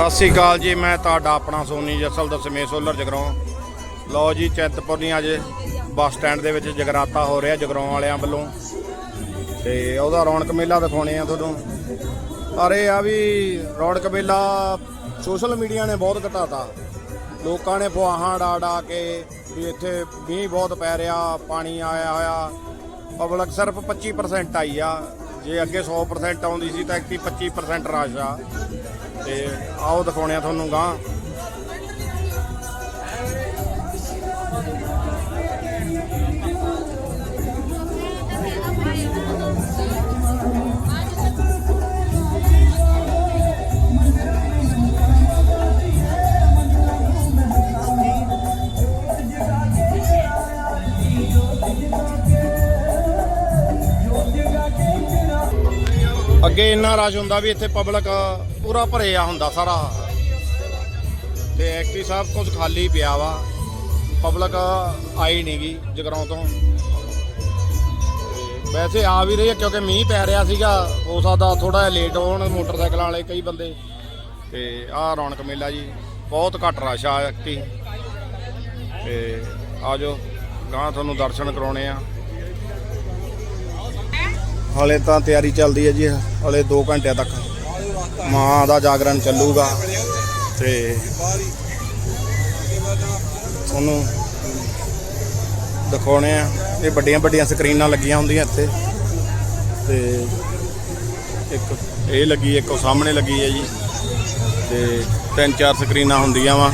ਸਤਿ ਸ਼੍ਰੀ ਅਕਾਲ ਜੀ, ਮੈਂ ਤੁਹਾਡਾ ਆਪਣਾ ਸੋਨੀ ਜਸਲ ਦਾ ਸਮੇਂ ਸੋਲਰ ਜਗਰਾਉਂ। ਲਓ ਜੀ ਚਿੰਤਪੁਰਨੀ ਅੱਜ ਬੱਸ ਸਟੈਂਡ ਦੇ ਵਿੱਚ ਜਗਰਾਤਾ ਹੋ ਰਿਹਾ ਜਗਰਾਉਂ ਵਾਲਿਆਂ ਵੱਲੋਂ। ਤੇ ਉਹਦਾ ਰੌਣਕ ਮੇਲਾ ਦਿਖਾਉਣੇ ਆ ਤੁਹਾਨੂੰ। ਪਰ ਇਹ ਆ ਵੀ ਰੌਣਕ ਮੇਲਾ ਸੋਸ਼ਲ ਮੀਡੀਆ ਨੇ ਬਹੁਤ ਘਟਾਤਾ। ਲੋਕਾਂ ਨੇ ਫੁਆਹਾਂ ਡਾ ਡਾ ਕੇ ਵੀ ਇੱਥੇ ਮੀਂਹ ਬਹੁਤ ਪੈ ਰਿਹਾ, ਪਾਣੀ ਆਇਆ ਹੋਇਆ। ਪਬਲਿਕ ਸਿਰਫ 25% ਆਈ ਆ। ਜੇ ਅੱਗੇ 100% ਆਉਂਦੀ ਸੀ ਤਾਂ ਇੱਥੇ 25% ਰਾਸ਼ ਆ। ਤੇ ਆਓ ਦਿਖਾਉਣੇ ਆ ਤੁਹਾਨੂੰ ਗਾਂ ਅੱਗੇ ਇੰਨਾ ਰਸ਼ ਹੁੰਦਾ ਵੀ ਇੱਥੇ ਪਬਲਿਕ ਪੂਰਾ ਭਰਿਆ ਹੁੰਦਾ ਸਾਰਾ। ਤੇ ਐਕਟਿਵ ਸਾਹਿਬ ਕੁਝ ਖਾਲੀ ਪਿਆ ਵਾ। ਪਬਲਿਕ ਆਈ ਨਹੀਂਗੀ ਜਗਰਾਉਂ ਤੋਂ। ਤੇ ਵੈਸੇ ਆ ਵੀ ਰਹੀ ਹੈ ਕਿਉਂਕਿ ਮੀਂਹ ਪੈ ਰਿਹਾ ਸੀਗਾ। ਹੋ ਸਕਦਾ ਥੋੜਾ ਜਿਹਾ ਲੇਟ ਹੋਣ ਮੋਟਰਸਾਈਕਲਾਂ ਵਾਲੇ ਕਈ ਬੰਦੇ। ਤੇ ਆਹ ਰੌਣਕ ਮੇਲਾ ਜੀ, ਬਹੁਤ ਘੱਟ ਰਸ਼ ਆ ਐਕਟਿਵ ਤੇ ਆਜੋ ਗਾਂ ਤੁਹਾਨੂੰ ਦਰਸ਼ਨ ਕਰਾਉਣੇ ਆ। ਹਲੇ ਤਾਂ ਤਿਆਰੀ ਚੱਲਦੀ ਹੈ ਜੀ, ਹਲੇ 2 ਘੰਟਿਆਂ ਤੱਕ। ਮਾਂ ਦਾ ਜਾਗਰਣ ਚੱਲੂਗਾ ਤੇ ਤੁਹਾਨੂੰ ਦਿਖਾਉਣੇ ਆ। ਇਹ ਵੱਡੀਆਂ ਵੱਡੀਆਂ ਸਕਰੀਨਾਂ ਲੱਗੀਆਂ ਹੁੰਦੀਆਂ ਇੱਥੇ। ਤੇ ਇੱਕ ਇਹ ਲੱਗੀ, ਇੱਕ ਉਹ ਸਾਹਮਣੇ ਲੱਗੀ ਹੈ ਜੀ। ਤੇ ਤਿੰਨ ਚਾਰ ਸਕਰੀਨਾਂ ਹੁੰਦੀਆਂ ਵਾ।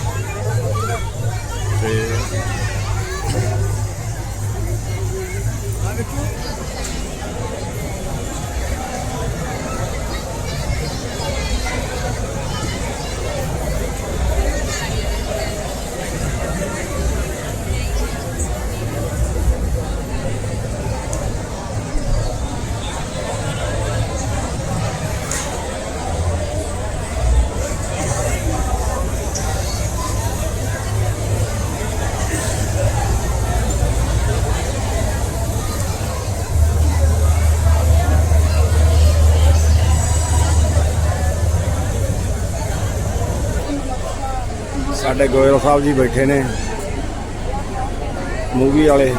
ਸਾਡੇ ਗੋਇਲ ਸਾਹਿਬ ਜੀ ਬੈਠੇ ਨੇ ਮੂਵੀ ਵਾਲੇ।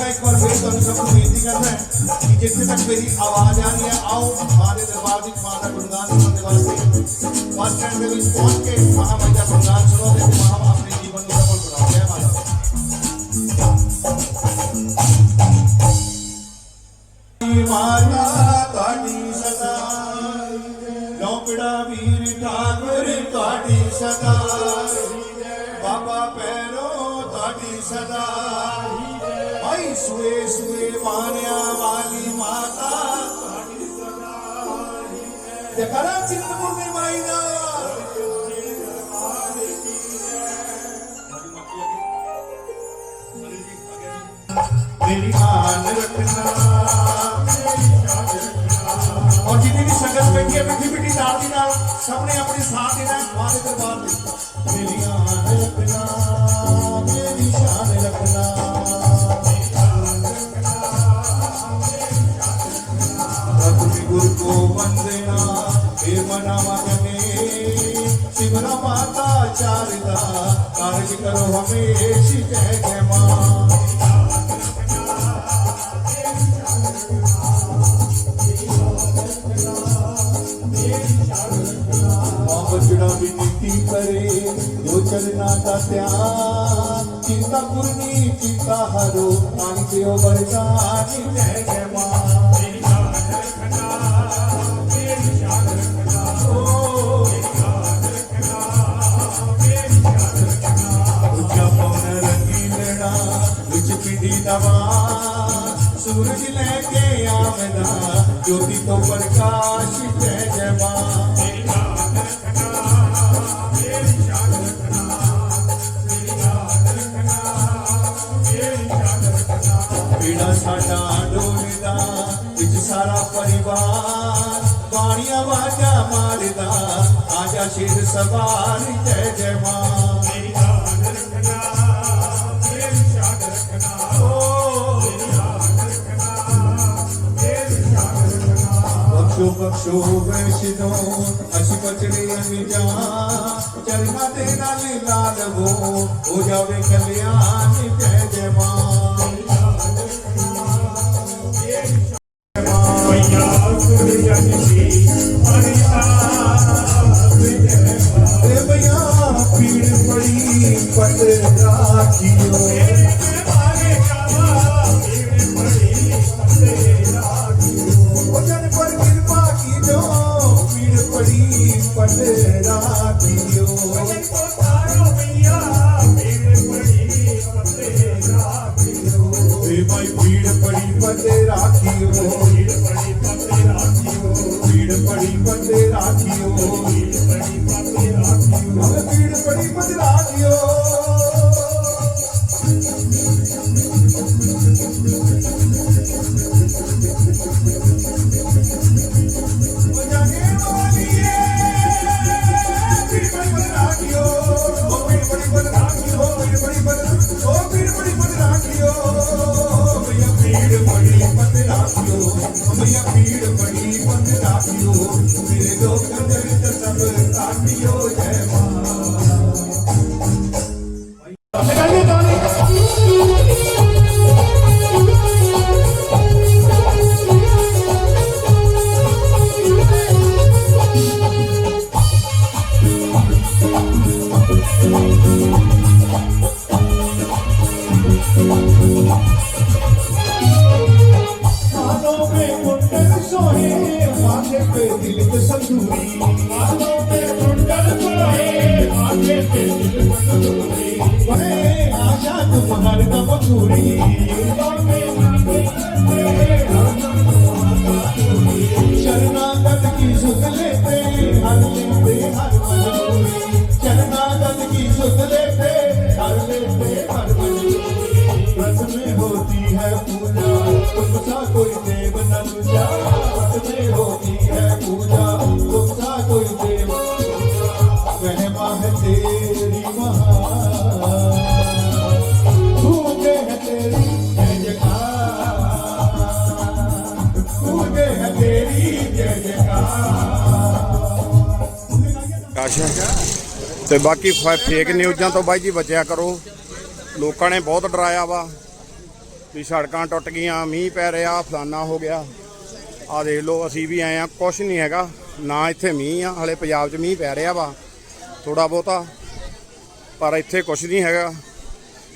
ਮੈਂ ਇੱਕ ਵਾਰ ਫਿਰ ਤੁਹਾਨੂੰ ਸਭ ਨੂੰ ਬੇਨਤੀ ਕਰਦਾ ਹੈ ਕਿ ਜਿੱਥੇ ਤੱਕ ਮੇਰੀ ਆਵਾਜ਼ ਆ ਰਹੀ ਹੈ ਆਓ ਮਾਂ ਦੇ ਦਰਬਾਰ ਵਿੱਚ ਮਾਂ ਦਾ ਗੁਣਗਾਨ ਸੁਣਨ ਦੇ ਵਾਸਤੇ ਬੱਸ ਸਟੈਂਡ ਦੇ ਵਿੱਚ ਪਹੁੰਚ ਕੇ ਮਹਾਮਾਈ ਦਾ ਗੁਣਗਾਨ ਸੁਣੋ ਤੇ ਮਹਾ ਆਪਣੇ ਜੀਵਨ ਨੂੰ ਸਫਲ ਬਣਾਓ ਜੈ ਮਾਤਾ ਮਾਤਾ ਤੁਹਾਡੀ ਸਦਾ ਲੋਕੜਾ ਵੀਰ ਠਾਕੁਰ ਤੁਹਾਡੀ ਸਦਾ ਬਾਬਾ ਪੈਰੋ ਤੁਹਾਡੀ ਸਦਾ ਭਾਈ ਸੂਏ ਸੂਏ ਮਾਨਿਆ ਵਾਲੀ ਮਾਤਾ ਤੁਹਾਡੀ ਸਦਾ ਤੇ ਕਰਾ ਚਿੰਤਪੁਰਨੀ ਮਾਈ ਦਾ ਮੇਰੀ ਆਨ ਰੱਖਣਾ ਔਰ ਜਿੰਨੀ ਵੀ ਸੰਗਤ ਬੈਠੀ ਹੈ ਮਿੱਠੀ ਮਿੱਠੀ ਨਾਲ ਦੀ ਨਾਲ ਸਭ ਨੇ ਆਪਣੇ ਸਾਥ ਦੇਣਾ ਹੈ ਮਾਂ ਦੇ ਦਰਬਾਰ ਦੇ ਮੇਰੀ ਆਨ ਰੱਖਣਾ ਮੇਰੀ ਸ਼ਾਨ ਰੱਖਣਾ ਸਤਿ ਗੁਰ ਕੋ ਵੰਦਨਾ ਇਹ ਮਨਾ ਮਗਨੇ ਸਿਮਰਾ ਮਾਤਾ ਚਾਰਦਾ ਕਾਰਜ ਕਰੋ ਹਮੇਸ਼ ਜੈ ਜੈ ਮਾਂ ਵਿੱਚ ਪਿੰਡੀ ਨਵਾ ਸੂਰਜ ਲੈ ਕੇ ਆਵਦਾ ਜੋਤੀ ਤੋਂ ਪ੍ਰਕਾਸ਼ ਜੈ ਜੈ ਮਾਂ ਮੇਰੀ ਜਾਨ ਰੱਖਣਾ ਰੱਖਣਾ ਪੀੜਾ ਸਾਡਾ ਡੋਲਦਾ ਵਿੱਚ ਸਾਰਾ ਪਰਿਵਾਰ ਬਾਣੀਆਂ ਵਾਜਾ ਮਾਰਦਾ ਆਜਾ ਸ਼ੇਰ ਸਵਾਰ ਜੈ ਰੱਖਣਾ ਰੱਖਣਾ ਬਖਸ਼ੋ ਵੈਸ਼ਨੋ ਅਸੀਂ ਪਚੜੇ ਅਮੀ ਜਾ ਚਰਨਾ ਤੇ ਨਾਲ ਲਾਲ ਹੋ। ਹੋ ਜਾਵੇ ਕਲਿਆਣ ਜੈ ਜੈ ਮਾਂ ਪੀੜ ਬੜੀ ਪਟ ਰਾਖਿਓ ਬੜੀ ਪਟ ਰਾਖਿਓ ਵਚਨ ਕੋ ਤਾਰੋ ਬਈਆ ਪੀੜ ਬੜੀ ਪਟ ਰਾਖਿਓ ਰਾਖਿਓ ਕਾਸ਼ ਤੇ ਬਾਕੀ ਫੇਕ ਨਿਊਜ਼ਾਂ ਤੋਂ ਬਾਈ ਜੀ ਬਚਿਆ ਕਰੋ। ਲੋਕਾਂ ਨੇ ਬਹੁਤ ਡਰਾਇਆ ਵਾ ਵੀ ਸੜਕਾਂ ਟੁੱਟ ਗਈਆਂ, ਮੀਂਹ ਪੈ ਰਿਹਾ, ਫਲਾਨਾ ਹੋ ਗਿਆ। ਆ ਦੇਖ ਲਓ, ਅਸੀਂ ਵੀ ਆਏ ਆ ਕੁਛ ਨਹੀਂ ਹੈਗਾ, ਨਾ ਇੱਥੇ ਮੀਂਹ ਆ, ਹਲੇ ਪੰਜਾਬ 'ਚ ਮੀਂਹ ਪੈ ਰਿਹਾ ਵਾ। ਥੋੜਾ ਬਹੁਤਾ, ਪਰ ਇੱਥੇ ਕੁਛ ਨਹੀਂ ਹੈਗਾ।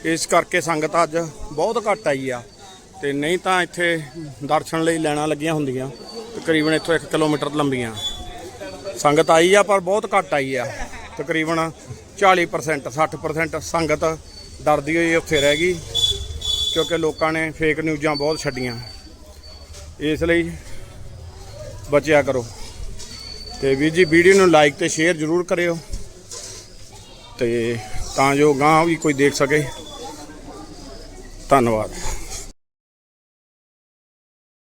ਇਸ ਕਰਕੇ ਸੰਗਤ ਅੱਜ ਬਹੁਤ ਘੱਟ ਆਈ ਆ। ਤੇ ਨਹੀਂ ਤਾਂ ਇੱਥੇ ਦਰਸ਼ਨ ਲਈ ਲੈਣਾ ਲੱਗੀਆਂ ਹੁੰਦੀਆਂ। ਤਕਰੀਬਨ ਇੱਥੋਂ 1 ਕਿਲੋਮੀਟਰ ਲੰਬੀਆਂ। ਸੰਗਤ ਆਈ ਆ, ਪਰ ਬਹੁਤ ਘੱਟ ਆਈ ਆ। ਤਕਰੀਬਨ 40% 60% ਸੰਗਤ ਡਰਦੀ ਹੋਈ ਉੱਥੇ ਰਹਿ ਗਈ, ਕਿਉਂਕਿ ਲੋਕਾਂ ਨੇ ਫੇਕ ਨਿਊਜ਼ਾਂ ਬਹੁਤ ਛੱਡੀਆਂ। ਇਸ ਲਈ ਬਚਿਆ ਕਰੋ। ਤੇ ਵੀਰ ਜੀ ਵੀਡੀਓ ਨੂੰ ਲਾਈਕ ਤੇ ਸ਼ੇਅਰ ਜ਼ਰੂਰ ਕਰਿਓ। ਤੇ ਤਾਂ ਜੋ ਗਾਂ ਵੀ ਕੋਈ ਦੇਖ ਸਕੇ। ਧੰਨਵਾਦ।